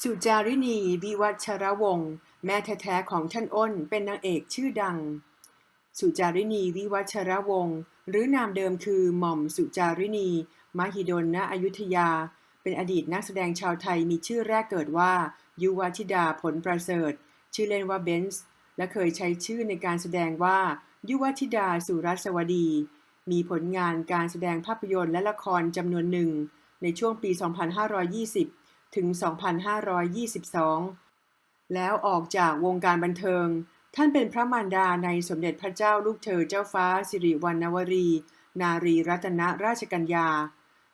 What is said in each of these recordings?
สุจารินีวิวัชรวงศ์แม่แท้ๆของท่านอ้นเป็นนางเอกชื่อดัง สุจารินีวิวัชรวงศ์หรือนามเดิมคือหม่อมสุจารินี มหิดลณอยุธยา เป็นอดีตนักแสดงชาวไทยมีชื่อแรกเกิดว่า ยุวธิดาผลประเสริฐ ชื่อเล่นว่าเบนซ์และเคยใช้ชื่อในการแสดงว่า ยุวธิดาสุรัสวดี มีผลงานการแสดงภาพยนตร์และละครจำนวนหนึ่ง ในช่วงปี 2520 ถึง 2522 แล้วออกจากวงการบันเทิง ท่านเป็นพระมารดาในสมเด็จพระเจ้าลูกเธอเจ้าฟ้าสิริวัณณวรี นารีรัตนราชกัญญา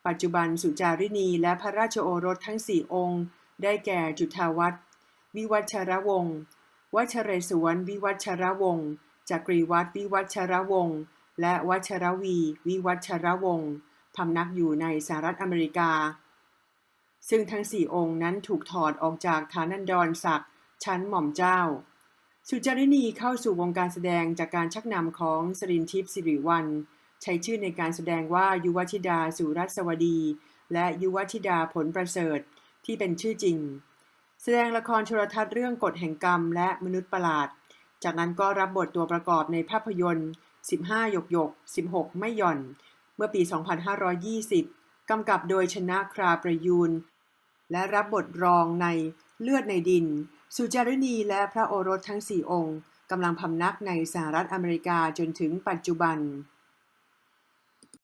ปัจจุบันสุจารินีและพระราชโอรสทั้งสี่องค์ ได้แก่จุฑาวัฒน์วิวัชรวงศ์วัชเรศวรวิวัชรวงศ์จักรีวัฒน์วิวัชรวงศ์และวัชรวี วิวัชรวงศ์พำนักอยู่ในสหรัฐอเมริกา ซึ่งทั้งสี่องค์นั้นถูกถอดออกจากฐานันดรศักดิ์ชั้นหม่อมเจ้า สุจารินีเข้าสู่วงการแสดงจากการชักนำของสรินทิพย์สิริวัลใช้ชื่อในการแสดงว่ายุวธิดาสุรัสวดี และยุวธิดาผลประเสริฐที่เป็นชื่อจริง แสดงละครโทรทัศน์เรื่องกฎแห่งกรรมและมนุษย์ประหลาด จากนั้นก็รับบทตัวประกอบในภาพยนตร์ 15 หยกหยก 16 ไม่หย่อน เมื่อปี 2520 กำกับโดยชนะคราประยูน และรับบทรองในเลือดในดิน สุจารินีและพระโอรสทั้งสี่องค์กำลังพำนักในสหรัฐอเมริกาจนถึงปัจจุบัน